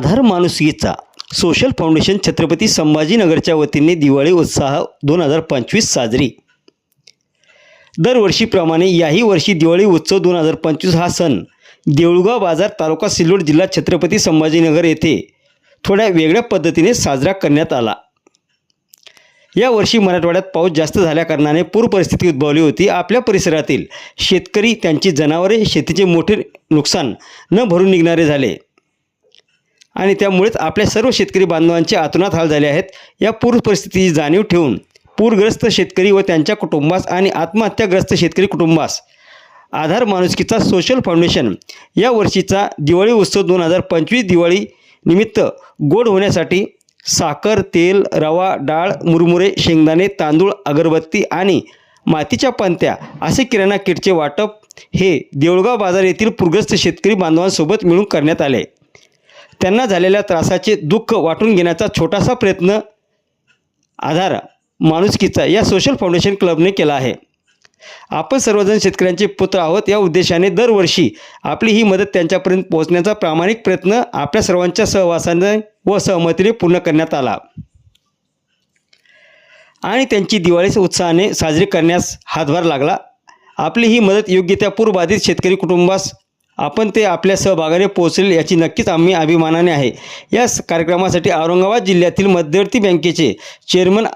आधार माणुसकीचा. Social foundation Chhatrapati संभाजीनगरच्या वतीने दिवाळी उत्साह दोन हजार पंचवीस साजरी. दरवर्षीप्रमाणे याही वर्षी दिवाळी उत्सव दोन हजार पंचवीस हा सण देऊळगाव बाजार तालुका सिल्लोड जिल्हा छत्रपती संभाजीनगर येथे थोड्या वेगळ्या पद्धतीने साजरा करण्यात आला. यावर्षी मराठवाड्यात पाऊस जास्त झाल्याकारणाने पूर परिस्थिती उद्भवली होती. आपल्या परिसरातील शेतकरी त्यांची जनावरे शेतीचे मोठे नुकसान न भरून निघणारे झाले. आणि त्यामुळेच आपल्या सर्व शेतकरी बांधवांचे आतुनात हाल झाले आहेत. या पूर परिस्थितीची जाणीव ठेवून पूरग्रस्त शेतकरी व त्यांच्या कुटुंबास आणि आत्महत्याग्रस्त शेतकरी कुटुंबास आधार माणुसकीचा सोशल फाउंडेशन या वर्षीचा दिवाळी उत्सव दोन हजार पंचवीस दिवाळी निमित्त गोड होण्यासाठी साखर तेल रवा डाळ मुरमुरे शेंगदाणे तांदूळ अगरबत्ती आणि मातीच्या पंत्या असे किराणा किटचे वाटप हे देऊळगाव बाजार येथील पूरग्रस्त शेतकरी बांधवांसोबत मिळून करण्यात आले. त्यांना झालेल्या त्रासाचे दुःख वाटून घेण्याचा छोटासा प्रयत्न आधार माणुसकीचा या सोशल फाउंडेशन क्लबने केला आहे. आपण सर्वजण शेतकऱ्यांचे पुत्र आहोत या उद्देशाने दरवर्षी आपली ही मदत त्यांच्यापर्यंत पोहोचण्याचा प्रामाणिक प्रयत्न आपल्या सर्वांच्या सहवासाने व सहमतीने पूर्ण करण्यात आला. आणि त्यांची दिवाळी उत्साहाने साजरी करण्यास हातभार लागला. आपली ही मदत योग्य त्या पूरबाधित शेतकरी कुटुंबास आपण ते आपल्या सहभागाने पोहोचेल याची नक्कीच आम्ही अभिमानाने आहे. या स- कार्यक्रमासाठी औरंगाबाद जिल्ह्यातील मध्यवर्ती बँकेचे चेअरमन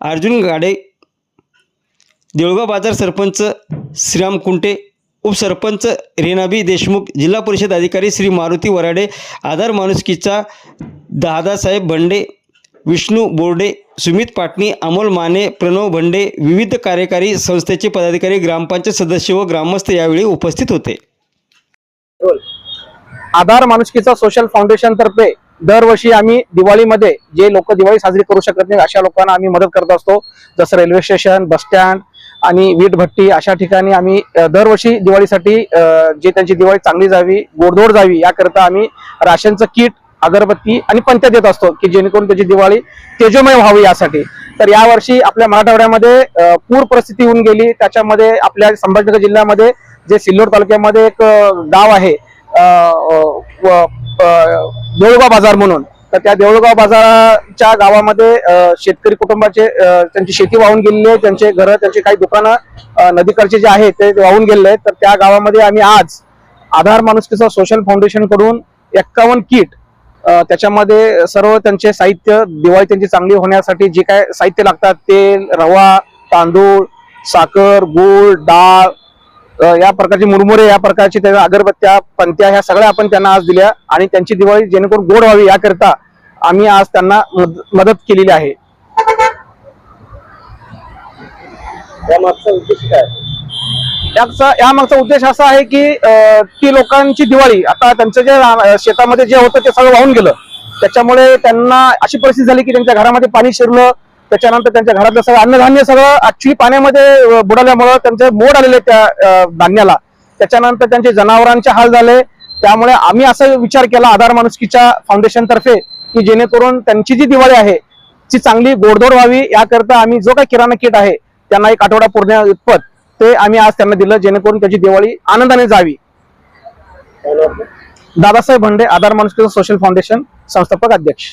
अर्जुन गाडे देऊळगाव बाजार सरपंच श्रीराम कुंटे उपसरपंच रेनाबी देशमुख जिल्हा परिषद अधिकारी श्री मारुती वराडे आधार माणुसकीचा दादासाहेब भंडे विष्णू बोर्डे सुमित पाटणी अमोल माने प्रणव भंडे विविध कार्यकारी संस्थेचे पदाधिकारी ग्रामपंचायत सदस्य व ग्रामस्थ यावेळी उपस्थित होते. आधार माणुसकीचा सोशल फाउंडेशन तर्फे दरवर्षी आम्ही दिवाळीमध्ये जे लोक दिवाळी साजरी करू शकत नाही अशा लोकांना आम्ही मदत करत असतो. जसं रेल्वे स्टेशन बस स्टँड आणि वीटभट्टी अशा ठिकाणी आम्ही दरवर्षी दिवाळीसाठी जे त्यांची दिवाळी चांगली जावी गोडधोड जावी याकरता आम्ही राशनचं किट अगरबत्ती आणि पंत्या देत असतो की जेणेकरून त्याची दिवाळी तेजोमय व्हावी यासाठी. तर यावर्षी आपल्या मराठवाड्यामध्ये पूर परिस्थिती होऊन गेली. त्याच्यामध्ये आपल्या संभाजीनगर जिल्ह्यामध्ये जे सिल्लोड तालुक्यामध्ये एक गाव आहे देऊळगाव बाजार म्हणून. तर त्या देऊळगाव बाजाराच्या गावामध्ये शेतकरी कुटुंबाचे त्यांची शेती वाहून गेलेली आहे. त्यांचे घर त्यांचे काही दुकानं नदीकडचे जे आहेत ते वाहून गेलेले आहेत. तर त्या गावामध्ये आम्ही आज आधार माणुसकीचं सोशल फाउंडेशनकडून एक्कावन्न किट त्याच्यामध्ये सर्व त्यांचे साहित्य दिवाळी त्यांची चांगली होण्यासाठी जे काय साहित्य लागतात तेल रवा तांदूळ साखर गूळ डाळ या प्रकारचे मुरमुरे या प्रकारची त्या अगरबत्त्या पंत्या ह्या सगळ्या आपण त्यांना आज दिल्या आणि त्यांची दिवाळी जेणेकरून गोड व्हावी याकरिता आम्ही आज त्यांना मद- मदत केलेली आहे. याचा यामागचा उद्देश असा आहे की ती लोकांची दिवाळी आता त्यांचं जे शेतामध्ये जे होतं ते सगळं वाहून गेलं. त्याच्यामुळे त्यांना अशी परिस्थिती झाली की त्यांच्या घरामध्ये पाणी शिरलं त्याच्यानंतर त्यांच्या घरातलं सगळं अन्नधान्य सगळं ऍक्च्युली पाण्यामध्ये बुडाल्यामुळं त्यांचे मोड आलेले त्या धान्याला. त्याच्यानंतर त्यांचे जनावरांचे हाल झाले. त्यामुळे आम्ही असा विचार केला आधार माणुसकीच्या फाउंडेशन तर्फे की जेणेकरून त्यांची जी दिवाळी आहे ती चांगली गोडधोड व्हावी. याकरता आम्ही जो काही किराणा किट आहे त्यांना एक आठवडा पूर्ण उत्पत ते आम्ही आज त्यांना दिलं जेणेकरून त्याची दिवाळी आनंदाने जावी. दादासाहेब भंडे आधार माणुसकीचं सोशल फाउंडेशन संस्थापक अध्यक्ष.